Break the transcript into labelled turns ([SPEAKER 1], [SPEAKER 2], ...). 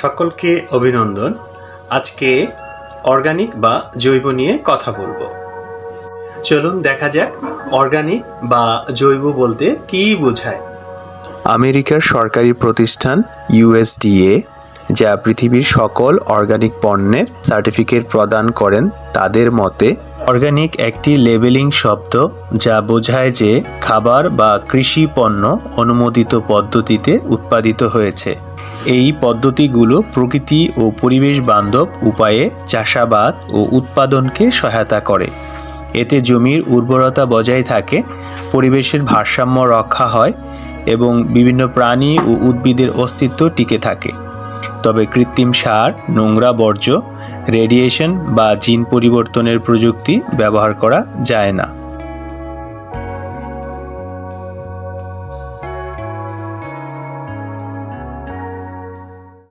[SPEAKER 1] সকলকে অভিনন্দন। আজকে অর্গানিক বা জৈব নিয়ে কথা বলব। চলুন দেখা যাক অর্গানিক বা জৈব বলতে কী বোঝায়।
[SPEAKER 2] আমেরিকার সরকারি প্রতিষ্ঠান ইউএসডিএ যা পৃথিবীর সকল অর্গানিক পণ্যের সার্টিফিকেট প্রদান করেন, তাদের মতে অর্গানিক একটি লেবেলিং শব্দ যা বোঝায় যে খাবার বা কৃষি পণ্য অনুমোদিত পদ্ধতিতে উৎপাদিত হয়েছে। এই পদ্ধতিগুলো প্রকৃতি ও পরিবেশ বান্ধব উপায়ে চাষাবাদ ও উৎপাদনকে সহায়তা করে। এতে জমির উর্বরতা বজায় থাকে, পরিবেশের ভারসাম্য রক্ষা হয় এবং বিভিন্ন প্রাণী ও উদ্ভিদের অস্তিত্ব টিকে থাকে। তবে কৃত্রিম সার, নোংরা বর্জ্য, রেডিয়েশন বা জিন পরিবর্তনের প্রযুক্তি ব্যবহার করা যায় না।